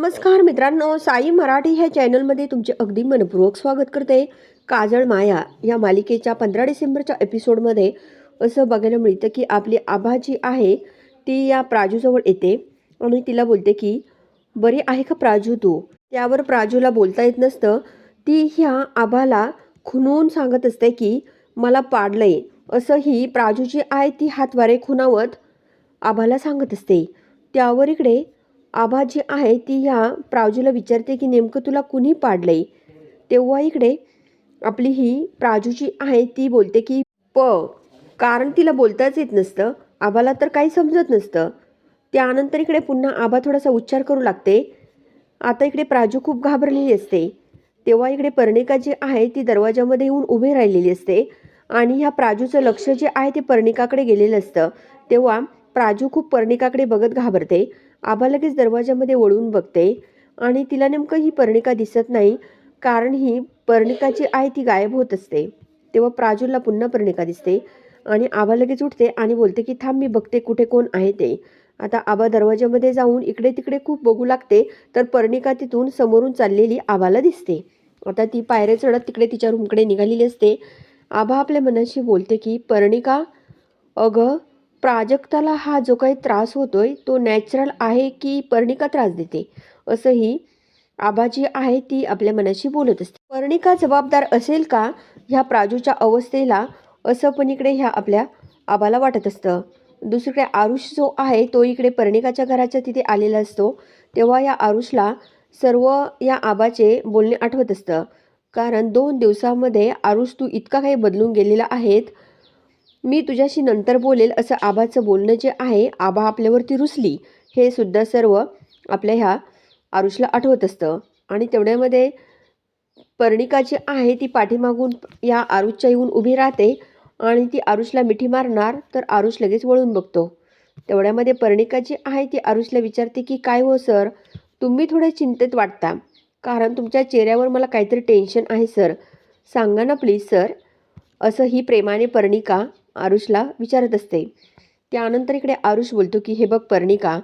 नमस्कार मित्रांनो साई मराठी ह्या चॅनलमध्ये तुमचे अगदी मनपूर्वक स्वागत करते. काजळ माया या मालिकेच्या पंधरा डिसेंबरच्या एपिसोडमध्ये असं बघायला मिळतं की आपली आभा जी आहे ती या प्राजूजवळ येते. आणि तिला बोलते की बरी आहे का प्राजू तू? त्यावर प्राजूला बोलता येत नसतं. ती ह्या आभाला खुनवून सांगत असते की मला पाडलंय. असं ही प्राजू जी आहे ती हातवारे खुनावत आभाला सांगत असते. त्यावर इकडे आभा जी आहे ती ह्या प्राजूला विचारते की नेमकं तुला कुणी पाडलंय? तेव्हा इकडे आपली ही प्राजू जी आहे ती बोलते की प कारण तिला बोलताच येत नसतं. आभाला तर काही समजत नसतं. त्यानंतर इकडे पुन्हा आभा थोडासा उच्चार करू लागते. आता इकडे प्राजू खूप घाबरलेली असते. तेव्हा इकडे पर्णिका जी आहे ती दरवाजामध्ये येऊन उभी राहिलेली असते आणि ह्या प्राजूचं लक्ष जे आहे ते पर्णिकाकडे गेलेलं असतं. तेव्हा प्राजू खूप पर्णिकाकडे बघत घाबरते. आभा लगेच दरवाजामध्ये वळून बघते आणि तिला नेमकं ही पर्णिका दिसत नाही कारण ही पर्णिका जी आहे ती गायब होत असते. तेव्हा प्राजूला पुन्हा पर्णिका दिसते आणि आभा लगेच उठते आणि बोलते की थांब मी बघते कुठे कोण आहे ते. आता आबा दरवाजामध्ये जाऊन इकडे तिकडे खूप बघू लागते तर पर्णिका तिथून समोरून चाललेली आबाला दिसते. आता ती पायऱ्या चढत तिकडे तिच्या रूमकडे निघालेली असते. आभा आपल्या मनाशी बोलते की पर्णिका अगं प्राजक्ताला हा जो काही त्रास होतोय तो नॅचरल आहे की पर्णिका त्रास देते? असंही आबा जी आहे ती आपल्या मनाशी बोलत असते. पर्णिका जबाबदार असेल का ह्या प्राजूच्या अवस्थेला? असं पण इकडे ह्या आपल्या आबाला वाटत असतं. दुसरीकडे आरुष जो आहे तो इकडे पर्णिकाच्या घराच्या तिथे आलेला असतो. तेव्हा या आरुषला सर्व या आबाचे बोलणे आठवत असतं. कारण दोन दिवसामध्ये आरुष तू इतका काही बदलून गेलेला आहेत मी तुझ्याशी नंतर बोलेल असं आबाचं बोलणं जे आहे आबा आपल्यावरती रुसली हे सुद्धा सर्व आपल्या ह्या आरुषला आठवत असतं. आणि तेवढ्यामध्ये पर्णिका जी आहे ती पाठीमागून या आरुषच्या येऊन उभी राहते आणि ती आरुषला मिठी मारणार तर आरुष लगेच वळून बघतो. तेवढ्यामध्ये पर्णिका जी आहे ती आरुषला विचारते की काय हो सर? तुम्ही थोडे चिंतेत वाटता. कारण तुमच्या चेहऱ्यावर मला काहीतरी टेन्शन आहे सर. सांगा ना प्लीज सर. असं ही प्रेमाने पर्णिका आरुषला विचारत असते. त्यानंतर इकडे आरुष बोलतो की हे बघ पर्णिका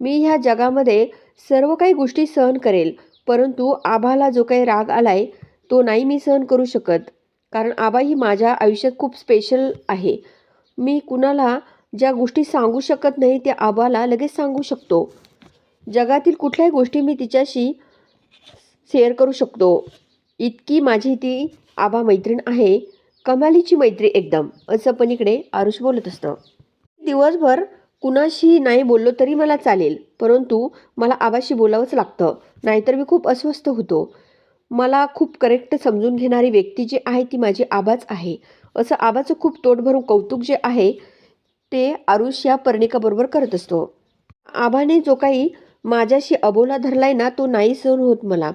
मी ह्या जगामध्ये सर्व काही गोष्टी सहन करेल परंतु आभाला जो काही राग आलाय तो नाही मी सहन करू शकत. कारण आबा ही माझ्या आयुष्यात खूप स्पेशल आहे. मी कुणाला ज्या गोष्टी सांगू शकत नाही त्या आबाला लगेच सांगू शकतो. जगातील कुठल्याही गोष्टी मी तिच्याशी शेअर करू शकतो. इतकी माझी ती आबा मैत्रीण आहे. कमालीची मैत्री एकदम असं पण इकडे आरुष बोलत असतं. दिवसभर कुणाशी नाही बोललो तरी मला चालेल परंतु मला आबाशी बोलावंच लागतं नाहीतर मी खूप अस्वस्थ होतो. मला खूप करेक्ट समजून घेणारी व्यक्ती जी आहे ती माझी आबाच आहे असं आबाचं खूप तोटभरून कौतुक जे आहे ते आरुष या पर्णिकाबरोबर करत असतो. आबाने जो काही माझ्याशी अबोला धरलाय ना तो नाही सहन होत मला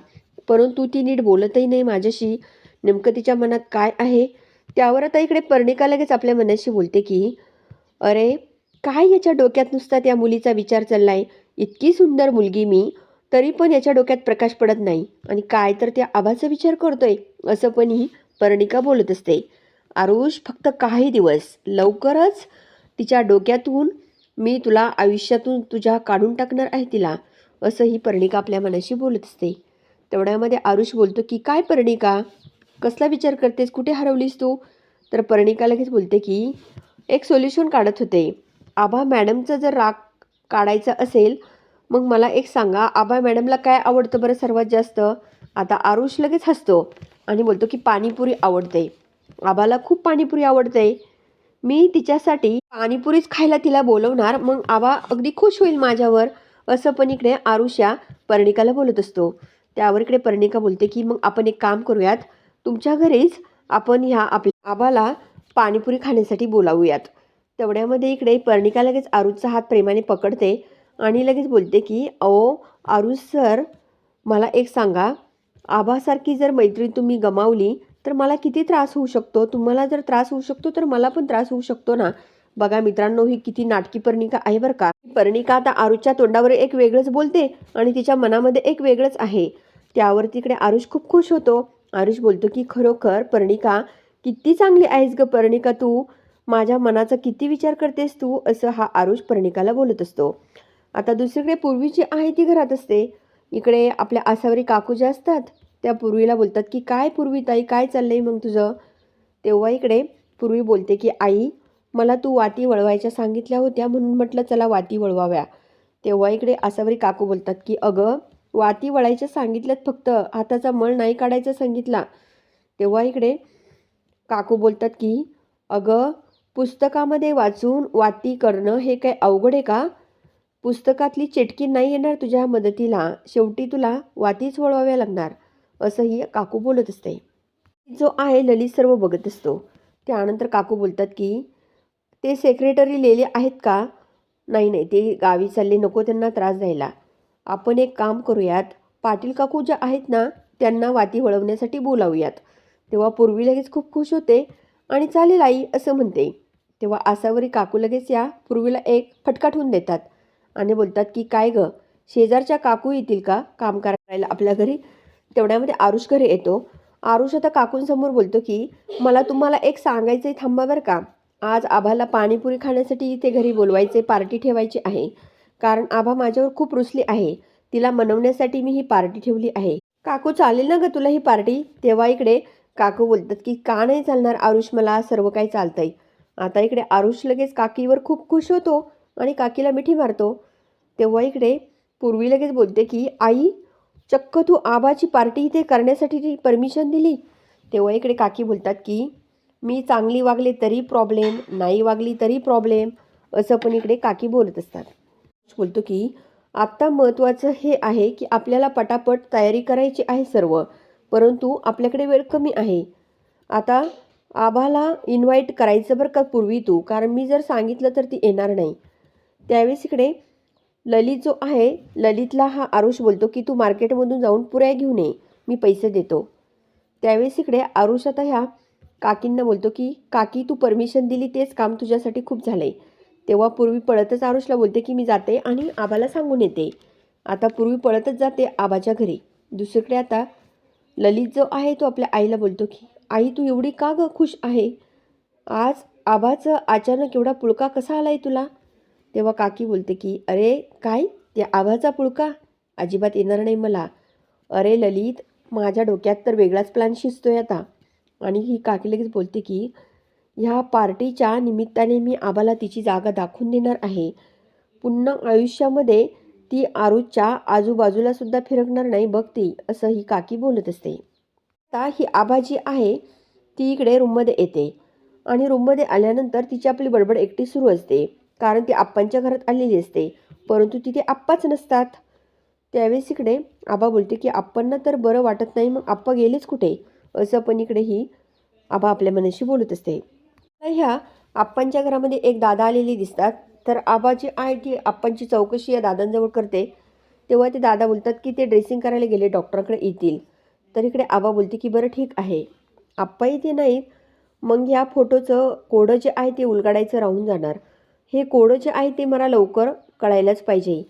परंतु ती नीट बोलतही नाही माझ्याशी. नेमकं तिच्या मनात काय आहे? त्यावर आता इकडे पर्णिका लगेच आपल्या मनाशी बोलते की अरे काय याच्या डोक्यात नुसता त्या मुलीचा विचार चाललाय? इतकी सुंदर मुलगी मी तरी पण याच्या डोक्यात प्रकाश पडत नाही. आणि काय तर त्या आभाचा विचार करतोय असं पण ही पर्णिका बोलत असते. आरुष फक्त काही दिवस लवकरच तिच्या डोक्यातून मी तुला आयुष्यातून तुझ्या काढून टाकणार आहे तिला असं ही पर्णिका आपल्या मनाशी बोलत असते. तेवढ्यामध्ये आरुष बोलतो की काय पर्णिका कसला विचार करतेस? कुठे हरवलीस तू? तर पर्णिका लगेच बोलते की एक सोल्युशन काढत होते. आभा मॅडमचा जर राग काढायचा असेल मग मला एक सांगा आबा मॅडमला काय आवडतं बरं सर्वात जास्त? आता आरुष लगेच हसतो आणि बोलतो की पाणीपुरी आवडते. आबाला खूप पाणीपुरी आवडते. मी तिच्यासाठी पाणीपुरीच खायला तिला बोलवणार मग आबा अगदी खुश होईल माझ्यावर असं पण इकडे आरुष या पर्णिकाला बोलत असतो. त्यावर इकडे पर्णिका बोलते की मग आपण एक काम करूयात. तुमच्या घरीच आपण ह्या आपल्या आबाला पाणीपुरी खाण्यासाठी बोलावूयात. तेवढ्यामध्ये इकडे पर्णिका लगेच आरुषचा हात प्रेमाने पकडते आणि लगेच बोलते की अहो आरुष सर मला एक सांगा. आबासारखी जर मैत्रीण तुम्ही गमावली तर मला किती त्रास होऊ शकतो? तुम्हाला जर त्रास होऊ शकतो तर मला पण त्रास होऊ शकतो ना? बघा मित्रांनो ही किती नाटकी पर्णिका आहे बरं का. पर्णिका आता आरुषच्या तोंडावर एक वेगळंच बोलते आणि तिच्या मनामध्ये एक वेगळंच आहे. त्यावर तिकडे आरुष खूप खुश होतो. आरुष बोलतो की खरोखर पर्णिका किती चांगली आहेस ग पर्णिका तू? माझ्या मनाचा किती विचार करतेस तू? असं हा आरुष पर्णिकाला बोलत असतो. आता दुसरीकडे पूर्वी जी आहे ती घरात असते. इकडे आपल्या आसावरी काकू ज्या असतात त्या पूर्वीला बोलतात की काय पूर्वी ताई काय चाललंय मग तुझं? तेव्हा इकडे पूर्वी बोलते की आई मला तू वाती वळवायच्या सांगितल्या होत्या म्हणून म्हटलं चला वाती वळवाव्या. तेव्हा इकडे आसावरी काकू बोलतात की अगं वाती वळायच्या सांगितल्यात फक्त. हाताचा मळ नाही काढायचा सांगितला. तेव्हा इकडे काकू बोलतात की अगं पुस्तकामध्ये वाचून वाती करणं हे काय अवघड आहे का? पुस्तकातली चिटकी नाही येणार तुझ्या मदतीला. शेवटी तुला वातीच वळवाव्या लागणार. असंही काकू बोलत असते. जो आहे ललित सर्व बघत असतो. त्यानंतर काकू बोलतात की ते सेक्रेटरी लिहिले आहेत का? नाही नाही. ते गावी चालले. नको त्यांना त्रास द्यायला. आपण एक काम करूयात. पाटील काकू ज्या आहेत ना त्यांना वाती वळवण्यासाठी बोलावूयात. तेव्हा पूर्वी लगेच खूप खुश होते आणि चालेल आई असं म्हणते. तेव्हा आसावरी काकू लगेच या पूर्वीला एक फटका ठेवून देतात आणि बोलतात की काय गं शेजारच्या काकू येतील का? काम करायला आपल्या घरी? तेवढ्यामध्ये आरुष घरी येतो. आरुष आता काकूंसमोर बोलतो की मला तुम्हाला एक सांगायचं आहे थांबा बरं का. आज आभाला पाणीपुरी खाण्यासाठी इथे घरी बोलवायचे पार्टी ठेवायची आहे. कारण आभा माझ्यावर खूप रुसली आहे. तिला मनवण्यासाठी मी ही पार्टी ठेवली आहे. काकू चालेल ना ग तुला ही पार्टी? तेव्हा इकडे काकू बोलतात की का नाही चालणार आरुष मला? सर्व काही चालतंय. आता इकडे आरुष लगेच काकीवर खूप खुश होतो आणि काकीला मिठी मारतो. तेव्हा इकडे पूर्वी लगेच बोलते की आई चक्क तू आबाची पार्टी इथे करण्यासाठी परमिशन दिली? तेव्हा इकडे काकी बोलतात की मी चांगली वागले तरी प्रॉब्लेम नाही वागली तरी प्रॉब्लेम असं पण इकडे काकी बोलत असतात. बोलतो की आत्ता महत्त्वाचं हे आहे की आपल्याला पटापट तयारी करायची आहे सर्व परंतु आपल्याकडे वेळ कमी आहे. आता आभाला इन्व्हाइट करायचं बरं का पूर्वी तू कारण मी जर सांगितलं तर ती येणार नाही. त्यावेळेस इकडे ललित जो आहे ललितला हा आरुष बोलतो की तू मार्केटमधून जाऊन पुऱ्या घेऊन ये मी पैसे देतो. त्यावेळेस इकडे आरुष आता ह्या काकींना बोलतो की काकी तू परमिशन दिली तेच काम तुझ्यासाठी खूप झालं आहे तेव्हा पूर्वी पळतच आरुषला बोलते की मी जाते आणि आबाला सांगून येते. आता पूर्वी पळतच जाते आबाच्या घरी. दुसरीकडे आता ललित जो आहे तो आपल्या आईला बोलतो की आई तू एवढी का ग खुश आहे? आज आबाचं अचानक एवढा पुळका कसा आलाय तुला? तेव्हा काकी बोलते की अरे काय? त्या आबाचा पुळका? अजिबात येणार नाही मला. अरे ललित माझ्या डोक्यात तर वेगळाच प्लॅन शिजतोय आता. आणि ही काकी लगेच बोलते की ह्या पार्टीच्या निमित्ताने मी आबाला तिची जागा दाखवून देणार आहे. पुन्हा आयुष्यामध्ये ती आरुच्या आजूबाजूला सुद्धा फिरकणार नाही बघती असं ही काकी बोलत असते. आता ही आबा जी आहे ती इकडे रूममध्ये येते. आणि रूममध्ये आल्यानंतर तिची आपली बडबड एकटी सुरू असते कारण ती आप्पांच्या घरात आलेली असते परंतु तिथे आप्पाच नसतात. त्यावेळेस इकडे आबा बोलते की आप्पांना तर बरं वाटत नाही मग आप्पा गेलेच कुठे? असं पण इकडे ही आबा आपल्या मनाशी बोलत असते. ह्या आप्पांच्या घरामध्ये एक दादा आलेली दिसतात. तर आबा जी आहे ती आप्पांची चौकशी या दादांजवळ करते. तेव्हा ते दादा बोलतात की ते ड्रेसिंग करायला गेले डॉक्टरकडे येतील. तर इकडे आबा बोलते की बरं ठीक आहे. आप्पा इथे नाहीत. मग ह्या फोटोचं कोडं जे आहे ते उलगडायचं राहून जाणार. हे कोडं जे आहे ते मला लवकर कळायलाच पाहिजे.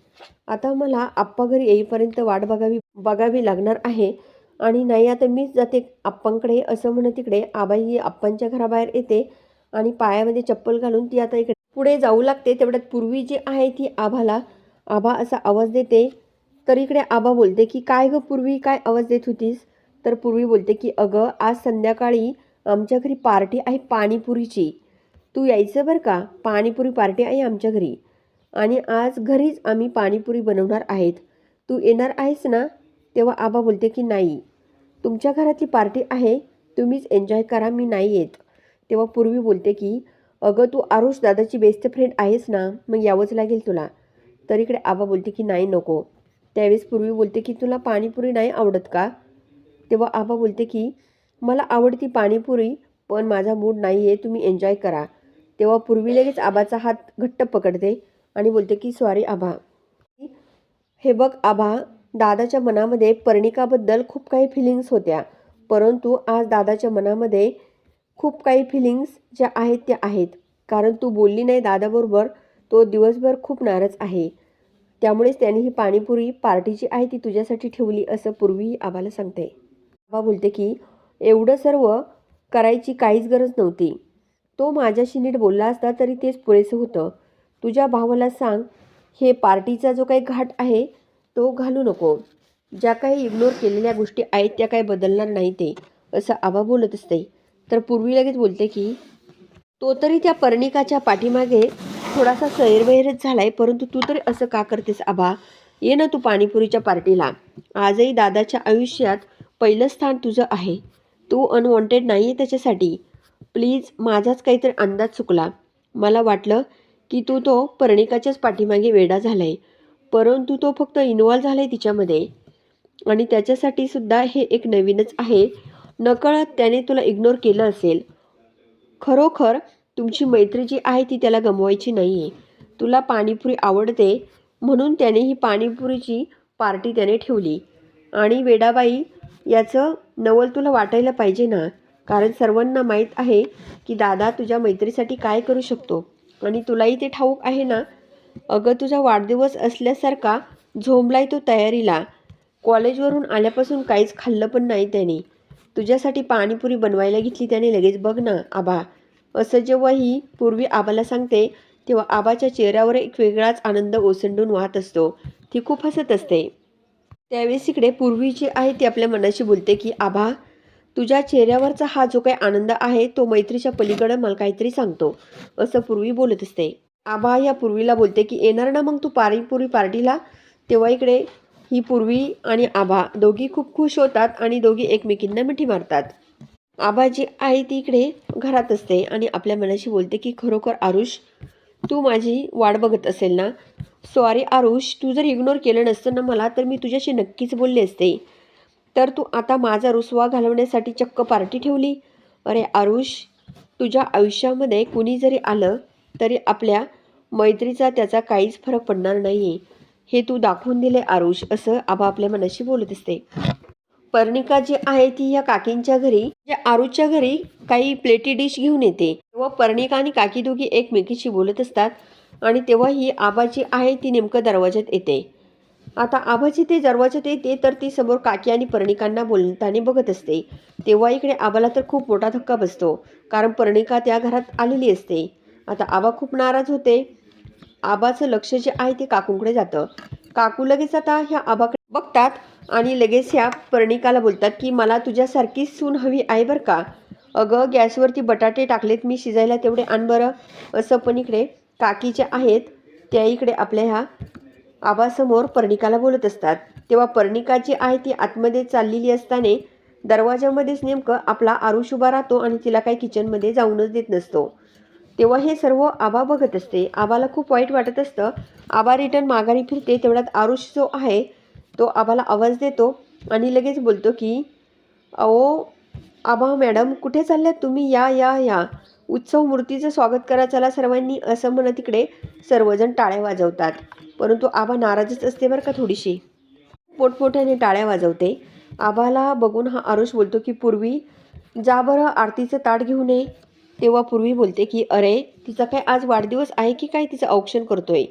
आता मला आप्पा घरी येईपर्यंत वाट बघावी बघावी लागणार आहे. आणि नाही आता मीच जाते आप्पांकडे. असं म्हणत तिकडे आबा ही आप्पांच्या घराबाहेर येते. आणि पायामध्ये चप्पल घालून ती आता इकडे पुढे जाऊ लागते. तेवढ्यात पूर्वी जी आहे ती आभाला. आभा असा आवाज देते. तर इकडे आबा बोलते की काय गं पूर्वी काय आवाज देत होतीस? तर पूर्वी बोलते की अगं आज संध्याकाळी आमच्या घरी पार्टी आहे पाणीपुरीची. तू यायचं बरं का? पाणीपुरी पार्टी आहे आमच्या घरी. आणि आज घरीच आम्ही पाणीपुरी बनवणार आहेत. तू येणार आहेस ना? तेव्हा आबा बोलते की नाही. तुमच्या घरातली पार्टी आहे. तुम्हीच एन्जॉय करा. मी नाही येत. तेव्हा पूर्वी बोलते की अगं तू आरुष दादाची बेस्ट फ्रेंड आहेस ना मग यावंच लागेल तुला. तर इकडे आबा बोलते की नाही नको. त्यावेळेस पूर्वी बोलते की तुला पाणीपुरी नाही आवडत का? तेव्हा आबा बोलते की मला आवडती पाणीपुरी पण माझा मूड नाही आहे तुम्ही एन्जॉय करा. तेव्हा पूर्वी लगेच आबाचा हात घट्ट पकडते आणि बोलते की सॉरी आबा. हे बघ आबा दादाच्या मनामध्ये पर्णिकाबद्दल खूप काही फिलिंग्स होत्या परंतु आज दादाच्या मनामध्ये खूप काही फिलिंग्स ज्या आहेत त्या आहेत. कारण तू बोलली नाही दादाबरोबर तो दिवसभर खूप नाराज आहे. त्यामुळेच त्याने ही पाणीपुरी पार्टी जी आहे ती तुझ्यासाठी ठेवली असं पूर्वीही आबाला सांगते. आबा बोलते की एवढं सर्व करायची काहीच गरज नव्हती. तो माझ्याशी नीट बोलला असता तरी तेच पुरेसं होतं. तुझ्या भावाला सांग हे पार्टीचा जो काही घाट आहे तो घालू नको. ज्या काही इग्नोर केलेल्या गोष्टी आहेत त्या काही बदलणार नाही ते असं आबा बोलत असते. तर पूर्वी लगेच बोलते की तो तरी त्या पर्णिकाच्या पाठीमागे थोडासा सैरवैरच झालाय परंतु तू तरी असं का करतेस आबा ये ना तू पाणीपुरीच्या पार्टीला. आजही दादाच्या आयुष्यात पहिलं स्थान तुझं आहे. तू अनवॉन्टेड नाही आहे त्याच्यासाठी. प्लीज माझाच काहीतरी अंदाज चुकला. मला वाटलं की तू तो पर्णिकाच्याच पाठीमागे वेडा झाला आहे परंतु तो फक्त इन्वॉल्व झाला आहे तिच्यामध्ये. आणि त्याच्यासाठी सुद्धा हे एक नवीनच आहे. नकळत त्याने तुला इग्नोर केलं असेल. खरोखर तुमची मैत्री जी आहे ती त्याला गमवायची नाही. आहे तुला पाणीपुरी आवडते म्हणून त्याने ही पाणीपुरीची पार्टी त्याने ठेवली. आणि वेडाबाई याचं नवल तुला वाटायला पाहिजे ना? कारण सर्वांना माहीत आहे की दादा तुझ्या मैत्रीसाठी काय करू शकतो. आणि तुलाही ते ठाऊक आहे ना? अगं तुझा वाढदिवस असल्यासारखा झोंबलाय तो तयारीला. कॉलेजवरून आल्यापासून काहीच खाल्लं पण नाही त्याने. तुझ्यासाठी पाणीपुरी बनवायला घेतली त्याने लगेच बघ ना आबा. असं जेव्हा ही पूर्वी आबाला सांगते तेव्हा आबाच्या चेहऱ्यावर एक वेगळाच आनंद ओसंडून वाहत असतो. ती खूप हसत असते. त्यावेळेस इकडे पूर्वी जी आहे ती आपल्या मनाशी बोलते की आबा तुझ्या चेहऱ्यावरचा हा जो काही आनंद आहे तो मैत्रीच्या पलीकडं मला काहीतरी सांगतो असं पूर्वी बोलत असते. आबा या पूर्वीला बोलते की येणार ना मग तू पाणीपुरी पार्टीला? तेव्हा इकडे ही पूर्वी आणि आभा दोघी खूप खुश होतात आणि दोघी एकमेकींना मिठी मारतात. आबा जी आहे ती इकडे घरात असते आणि आपल्या मनाशी बोलते की खरोखर आरुष तू माझी वाट बघत असेल ना? सॉरी आरुष तू जर इग्नोर केलं नसतं ना मला तर मी तुझ्याशी नक्कीच बोलले असते. तर तू आता माझा रुसवा घालवण्यासाठी चक्क पार्टी ठेवली? अरे आरुष तुझ्या आयुष्यामध्ये कुणी जरी आलं तरी आपल्या मैत्रीचा त्याचा काहीच फरक पडणार नाही आहे हे तू दाखवून दिले आरुष असं आबा आपल्या मनाशी बोलत असते. पर्णिका जी आहे ती या काकींच्या घरी या आरुच्या घरी काही प्लेटी डिश घेऊन येते. तेव्हा पर्णिका आणि काकी दोघी एकमेकीशी बोलत असतात आणि तेव्हा ही आबाजी आहे ती नेमकं दरवाज्यात येते. आता आबाजी ते दरवाज्यात येते तर ती समोर काकी आणि पर्णिकांना बोलताना बघत असते. तेव्हा इकडे आबाला तर खूप मोठा धक्का बसतो कारण पर्णिका त्या घरात आलेली असते. आता आबा खूप नाराज होते. आबाचं लक्ष जे आहे ते काकूंकडे जातं. काकू लगेच आता ह्या आबाकडे बघतात आणि लगेच ह्या पर्णिकाला बोलतात की मला तुझ्यासारखी सून हवी आहे बरं का? अगं गॅसवरती बटाटे टाकलेत मी शिजायला तेवढे आण बरं. असं पण इकडे काकी जे आहेत त्या इकडे आपल्या ह्या आबासमोर पर्णिकाला बोलत असतात. तेव्हा पर्णिका जी आहे ती आतमध्ये चाललेली असताना दरवाजामध्येच नेमकं आपला आरुष उभा राहतो आणि तिला काही किचनमध्ये जाऊनच देत नसतो. तेव्हा हे सर्व आबा बघत असते. आबाला खूप वाईट वाटत असतं. आबा रिटर्न माघारी फिरते तेवढ्यात आरुष जो आहे तो आबाला आवाज देतो आणि लगेच बोलतो की अहो आबा मॅडम कुठे चालल्यात तुम्ही? या या या. उत्सव मूर्तीचं स्वागत करा. चला सर्वांनी असं म्हणत तिकडे सर्वजण टाळ्या वाजवतात. परंतु आबा नाराजच असते बरं का थोडीशी. पोटपोट्याने टाळ्या वाजवते. आबाला बघून हा आरुष बोलतो की पूर्वी जा बरं आरतीचं ताट घेऊन ये. तेव्हा पूर्वी बोलते की अरे तिचा काय आज वाढदिवस आहे की काय तिचं औक्षण करतोय?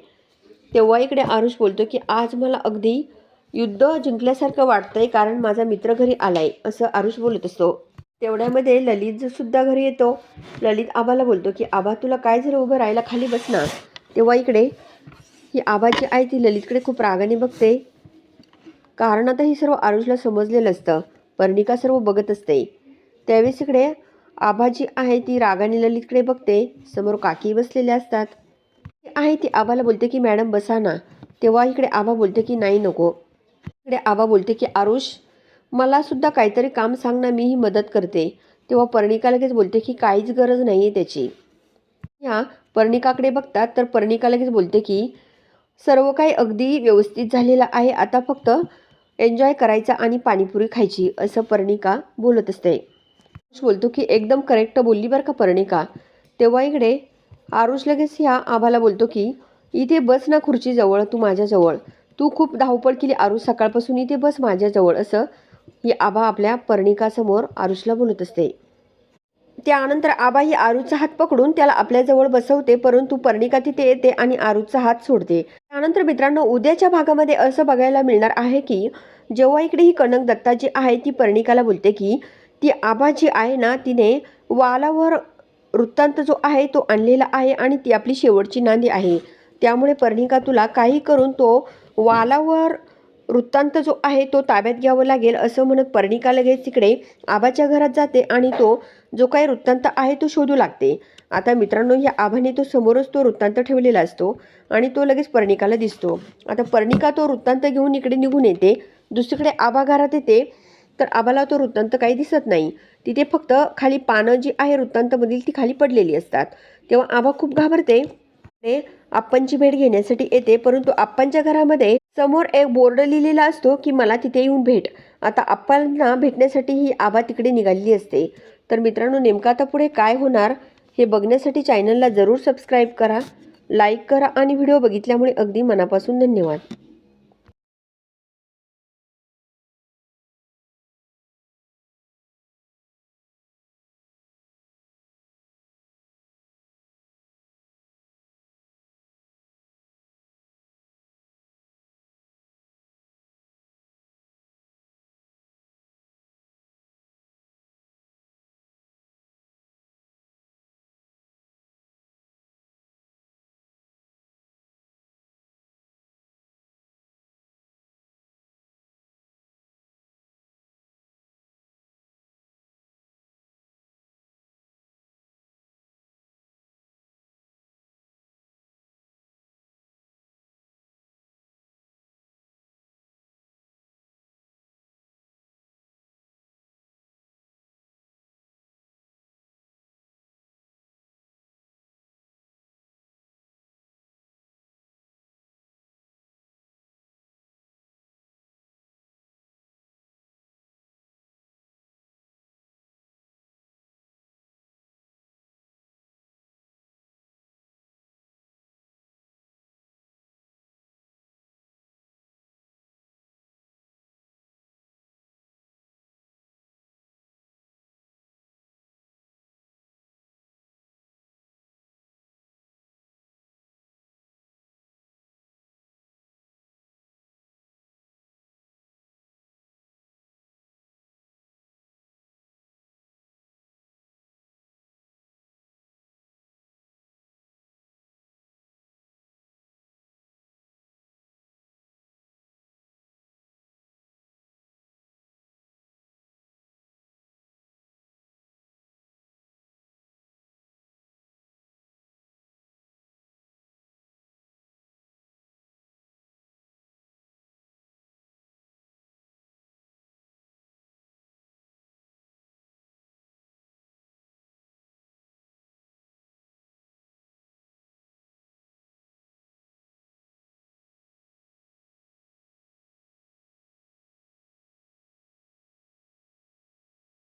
तेव्हा इकडे आरुष बोलतो की आज मला अगदी युद्ध जिंकल्यासारखं वाटतंय कारण माझा मित्र घरी आलाय असं आरुष बोलत असतो. तेवढ्यामध्ये ललित सुद्धा घरी येतो ललित आबाला बोलतो की आबा तुला काय जर उभं राहायला खाली बस ना. तेव्हा इकडे ही आबाची जी आहे ती ललितकडे खूप रागाने बघते. कारण आता हे सर्व आरुषला समजलेलं असतं. पर्णिका सर्व बघत असते. त्यावेळेस इकडे आबा जी आहे ती रागाने ललितकडे बघते समोर काकी बसलेल्या असतात. आहे ती आबाला बोलते की मॅडम बसा ना. तेव्हा इकडे आबा बोलते की नाही नको. इकडे आबा बोलते की आरुष मलासुद्धा काहीतरी काम सांग ना मीही मदत करते. तेव्हा पर्णिका लगेच बोलते की काहीच गरज नाही आहे त्याची. ह्या पर्णिकाकडे बघतात तर पर्णिका लगेच बोलते की सर्व काही अगदी व्यवस्थित झालेलं आहे आता फक्त एन्जॉय करायचा आणि पाणीपुरी खायची असं पर्णिका बोलत असते. बोलतो की एकदम करेक्ट बोलली बरं का पर्णिका. तेव्हा इकडे आरुष लगेच ह्या आभाला बोलतो की इथे बस ना खुर्चीजवळ तू माझ्याजवळ. तू खूप धावपळ केली आरुष सकाळपासून इथे बस माझ्याजवळ असं ही आबा आपल्या पर्णिकासमोर आरुषला बोलत असते. त्यानंतर आबा ही आरूचा हात पकडून त्याला आपल्याजवळ बसवते परंतु पर्णिका तिथे येते आणि आरूचा हात सोडते. त्यानंतर मित्रांनो उद्याच्या भागामध्ये असं बघायला मिळणार आहे की जेव्हा इकडे ही कनक दत्ता जी आहे ती पर्णिकाला बोलते की ती आबा जी आहे ना तिने वालावर वृत्तांत जो आहे तो आणलेला आहे आणि ती आपली शेवटची नांदी आहे. त्यामुळे पर्णिका तुला काही करून तो वालावर वृत्तांत जो आहे तो ताब्यात घ्यावं लागेल असं म्हणत पर्णिका लगेच तिकडे आबाच्या घरात जाते आणि तो जो काही वृत्तांत आहे तो शोधू लागते. आता मित्रांनो या आभाने तो समोरच तो वृत्तांत ठेवलेला असतो आणि तो लगेच पर्णिकाला दिसतो. आता पर्णिका तो वृत्तांत घेऊन इकडे निघून येते. दुसरीकडे आबा घरात येते. तर आम्हाला तो वृत्तांत काही दिसत नाही. तिथे फक्त खाली पानं जी आहे वृत्तांतमधील ती खाली पडलेली असतात. तेव्हा आबा खूप घाबरते. ते आप्पांची भेट घेण्यासाठी येते परंतु आप्पांच्या घरामध्ये समोर एक बोर्ड लिहिलेला असतो की मला तिथे येऊन भेट. आता आप्पांना भेटण्यासाठी ही आबा तिकडे निघालेली असते. तर मित्रांनो नेमका आता पुढे काय होणार हे बघण्यासाठी चॅनलला जरूर सबस्क्राईब करा लाईक करा आणि व्हिडिओ बघितल्यामुळे अगदी मनापासून धन्यवाद.